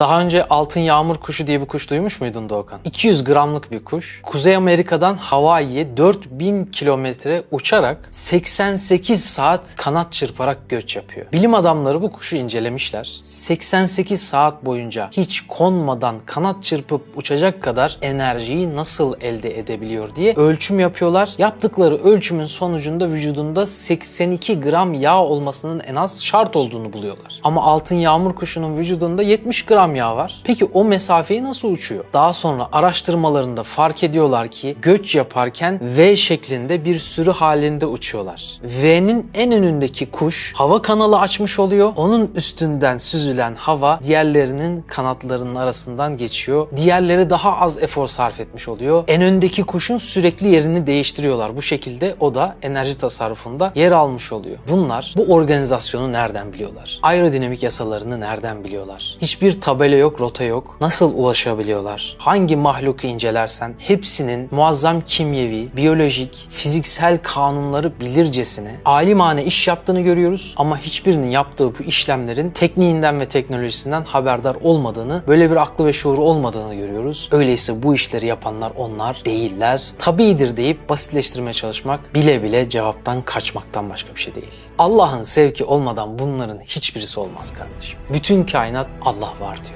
Daha önce altın yağmur kuşu diye bir kuş duymuş muydun Doğukan? 200 gramlık bir kuş. Kuzey Amerika'dan Hawaii'ye 4000 kilometre uçarak 88 saat kanat çırparak göç yapıyor. Bilim adamları bu kuşu incelemişler. 88 saat boyunca hiç konmadan kanat çırpıp uçacak kadar enerjiyi nasıl elde edebiliyor diye ölçüm yapıyorlar. Yaptıkları ölçümün sonucunda vücudunda 82 gram yağ olmasının en az şart olduğunu buluyorlar. Ama altın yağmur kuşunun vücudunda 70 gram yağ var. Peki o mesafeyi nasıl uçuyor? Daha sonra araştırmalarında fark ediyorlar ki göç yaparken V şeklinde bir sürü halinde uçuyorlar. V'nin en önündeki kuş hava kanalı açmış oluyor. Onun üstünden süzülen hava diğerlerinin kanatlarının arasından geçiyor. Diğerleri daha az efor sarf etmiş oluyor. En öndeki kuşun sürekli yerini değiştiriyorlar. Bu şekilde o da enerji tasarrufunda yer almış oluyor. Bunlar bu organizasyonu nereden biliyorlar? Aerodinamik yasalarını nereden biliyorlar? Hiçbir tabela yok, rota yok. Nasıl ulaşabiliyorlar? Hangi mahluku incelersen hepsinin muazzam kimyevi, biyolojik, fiziksel kanunları bilircesine alimane iş yaptığını görüyoruz ama hiçbirinin yaptığı bu işlemlerin tekniğinden ve teknolojisinden haberdar olmadığını, böyle bir aklı ve şuuru olmadığını görüyoruz. Öyleyse bu işleri yapanlar onlar değiller. Tabidir deyip basitleştirmeye çalışmak bile bile cevaptan kaçmaktan başka bir şey değil. Allah'ın sevki olmadan bunların hiçbirisi olmaz kardeşim. Bütün kainat Allah var diyor.